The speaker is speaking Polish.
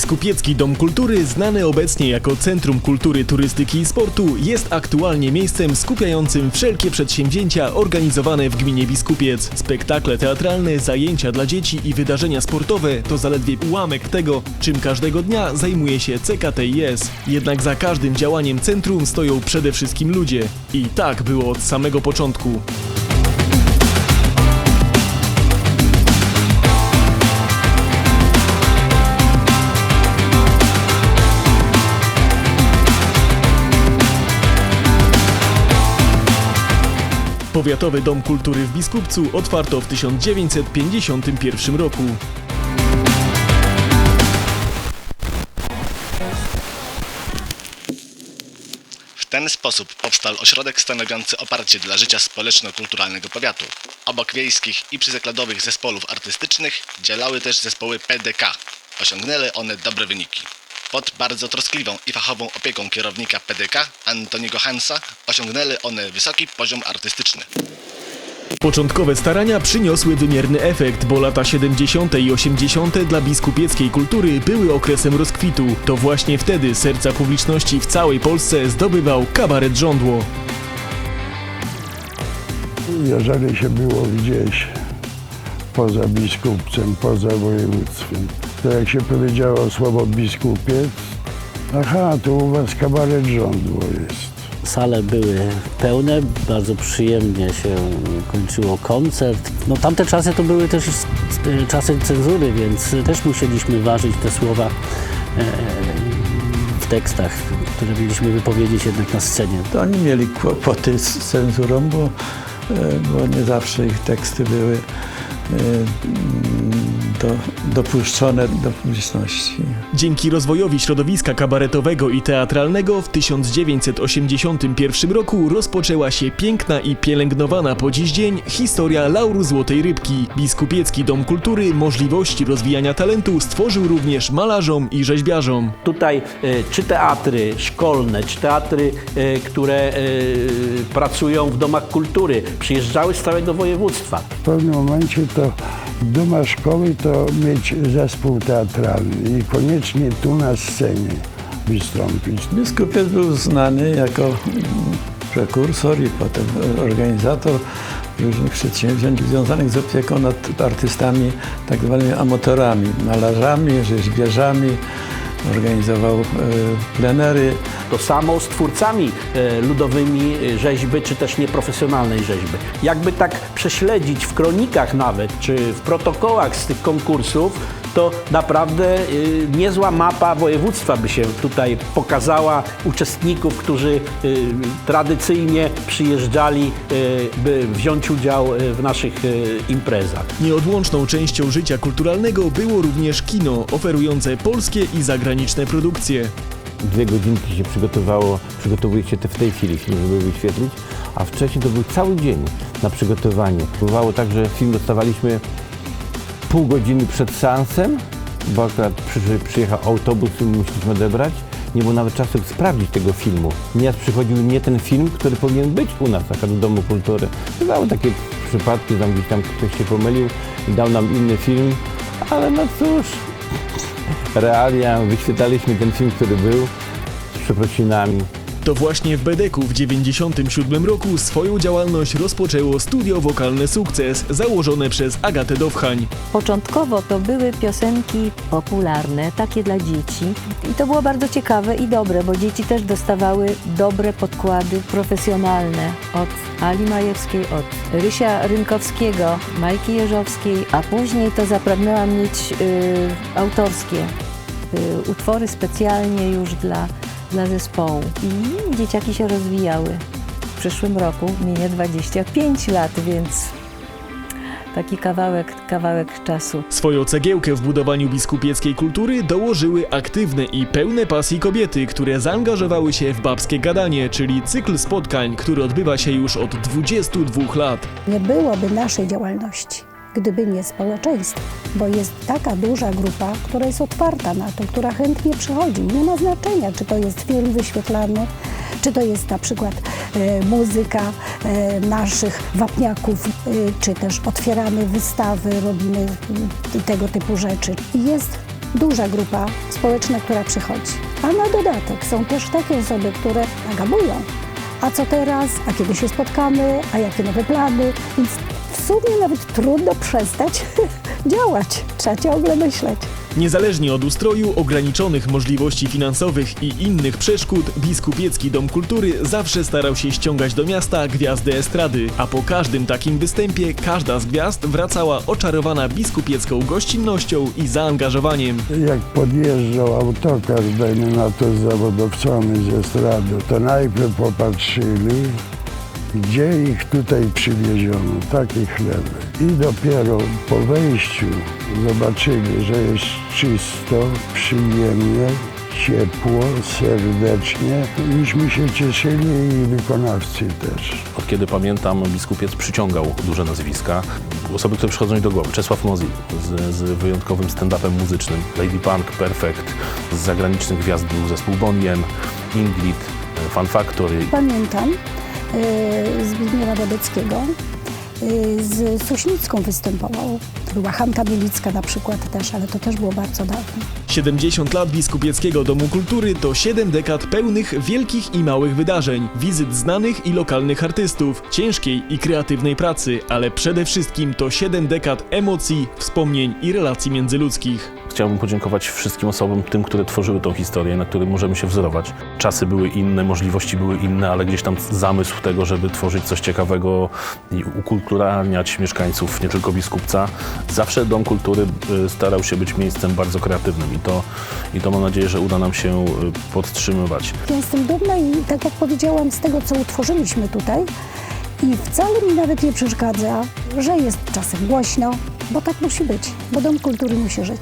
Biskupiecki Dom Kultury, znany obecnie jako Centrum Kultury, Turystyki i Sportu, jest aktualnie miejscem skupiającym wszelkie przedsięwzięcia organizowane w gminie Biskupiec. Spektakle teatralne, zajęcia dla dzieci i wydarzenia sportowe to zaledwie ułamek tego, czym każdego dnia zajmuje się CKTIS. Jednak za każdym działaniem centrum stoją przede wszystkim ludzie. I tak było od samego początku. Powiatowy Dom Kultury w Biskupcu otwarto w 1951 roku. W ten sposób powstał ośrodek stanowiący oparcie dla życia społeczno-kulturalnego powiatu. Obok wiejskich i przyzakładowych zespołów artystycznych działały też zespoły PDK. Osiągnęły one dobre wyniki. Pod bardzo troskliwą i fachową opieką kierownika PDK Antoniego Hansa osiągnęły one wysoki poziom artystyczny. Początkowe starania przyniosły wymierny efekt, bo lata 70. i 80. dla biskupieckiej kultury były okresem rozkwitu. To właśnie wtedy serca publiczności w całej Polsce zdobywał kabaret żądło. Jeżeli się było gdzieś poza biskupcem, poza województwem, to jak się powiedziało słowo biskupiec, aha, to u was kabaret żądło jest. Sale były pełne, bardzo przyjemnie się kończyło koncert. No tamte czasy to były też e, czasy cenzury, więc też musieliśmy ważyć te słowa e, w tekstach, które mieliśmy wypowiedzieć jednak na scenie. to oni mieli kłopoty z cenzurą, bo, e, bo nie zawsze ich teksty były Uh, do, dopuszczone do publiczności. Dzięki rozwojowi środowiska kabaretowego i teatralnego w 1981 roku rozpoczęła się piękna i pielęgnowana po dziś dzień historia Lauru Złotej Rybki. Biskupiecki Dom Kultury możliwości rozwijania talentu stworzył również malarzom i rzeźbiarzom. Tutaj e, czy teatry szkolne, czy teatry, e, które e, pracują w domach kultury, przyjeżdżały z całego województwa. W pewnym momencie to duma szkoły to mieć zespół teatralny i koniecznie tu na scenie wystąpić. Biskupiec był znany jako prekursor i potem organizator różnych przedsięwzięć związanych z opieką nad artystami, tak zwanymi amatorami, malarzami, rzeźbiarzami. Organizował e, plenery, To samo z twórcami e, ludowymi e, rzeźby, czy też nieprofesjonalnej rzeźby. Jakby tak prześledzić w kronikach nawet, czy w protokołach z tych konkursów, to naprawdę niezła mapa województwa by się tutaj pokazała uczestników, którzy tradycyjnie przyjeżdżali, by wziąć udział w naszych imprezach. Nieodłączną częścią życia kulturalnego było również kino, oferujące polskie i zagraniczne produkcje. dwie godzinki się przygotowało, przygotowuje się te w tej chwili żeby wyświetlić, a wcześniej to był cały dzień na przygotowanie. Bywało tak, że film dostawaliśmy pół godziny przed seansem, bo akurat przy, przyjechał autobus i musieliśmy odebrać. Nie było nawet czasu sprawdzić tego filmu. Nieraz przychodził nie ten film, który powinien być u nas, na przykład w Domu Kultury. Bywały takie przypadki, tam gdzieś tam ktoś się pomylił i dał nam inny film, ale no cóż, realia, wyświetlaliśmy ten film, który był z przeprosinami. To właśnie w Bedeku w 1997 roku swoją działalność rozpoczęło studio wokalne Sukces, założone przez Agatę Dowchań. Początkowo to były piosenki popularne, takie dla dzieci. I to było bardzo ciekawe i dobre, bo dzieci też dostawały dobre podkłady profesjonalne od Ali Majewskiej, od Rysia Rynkowskiego, Majki Jeżowskiej, a później to zapragnęłam mieć y, autorskie y, utwory specjalnie już dla, dla zespołu. I dzieciaki się rozwijały. W przyszłym roku minie 25 lat, więc taki kawałek, kawałek czasu. Swoją cegiełkę w budowaniu biskupieckiej kultury dołożyły aktywne i pełne pasji kobiety, które zaangażowały się w babskie gadanie, czyli cykl spotkań, który odbywa się już od 22 lat. Nie byłoby naszej działalności, gdyby nie społeczeństwo, bo jest taka duża grupa, która jest otwarta na to, która chętnie przychodzi. Nie ma znaczenia, czy to jest film wyświetlany, czy to jest na przykład e, muzyka e, naszych wapniaków, e, czy też otwieramy wystawy, robimy e, tego typu rzeczy. Jest duża grupa społeczna, która przychodzi. A na dodatek są też takie osoby, które nagabują. A co teraz? A kiedy się spotkamy? A jakie nowe plany? Więc w sumie nawet trudno przestać działać. Trzeba ciągle myśleć. Niezależnie od ustroju, ograniczonych możliwości finansowych i innych przeszkód, Biskupiecki Dom Kultury zawsze starał się ściągać do miasta gwiazdy estrady, a po każdym takim występie każda z gwiazd wracała oczarowana biskupiecką gościnnością i zaangażowaniem. Jak podjeżdżał autokar, dajmy na to z zawodowcami z estrady, to najpierw popatrzyli, gdzie ich tutaj przywieziono, takie chleby. I dopiero po wejściu zobaczyli, że jest czysto, przyjemnie, ciepło, serdecznie. Myśmy się cieszyli i wykonawcy też. Od kiedy pamiętam, biskupiec przyciągał duże nazwiska. Osoby, które przychodzą mi do głowy. Czesław Mozi z, z wyjątkowym stand-upem muzycznym. Lady Punk, Perfect. Z zagranicznych gwiazd był zespół Bonnie M, Ingrid, Fan Factory. Pamiętam Zbigniewa Wodeckiego, y, z Sośnicką występował. Była Hanka Bielicka na przykład też, ale to też było bardzo dawno. 70 lat Biskupieckiego Domu Kultury to 7 dekad pełnych wielkich i małych wydarzeń, wizyt znanych i lokalnych artystów, ciężkiej i kreatywnej pracy, ale przede wszystkim to 7 dekad emocji, wspomnień i relacji międzyludzkich. Chciałbym podziękować wszystkim osobom, tym, które tworzyły tą historię, na których możemy się wzorować. Czasy były inne, możliwości były inne, ale gdzieś tam zamysł tego, żeby tworzyć coś ciekawego i ukulturalniać mieszkańców, nie tylko biskupca. Zawsze Dom Kultury y, starał się być miejscem bardzo kreatywnym i to, i to mam nadzieję, że uda nam się y, podtrzymywać. Ja jestem dumna i tak jak powiedziałam, z tego co utworzyliśmy tutaj i wcale mi nawet nie przeszkadza, że jest czasem głośno, bo tak musi być, bo Dom Kultury musi żyć.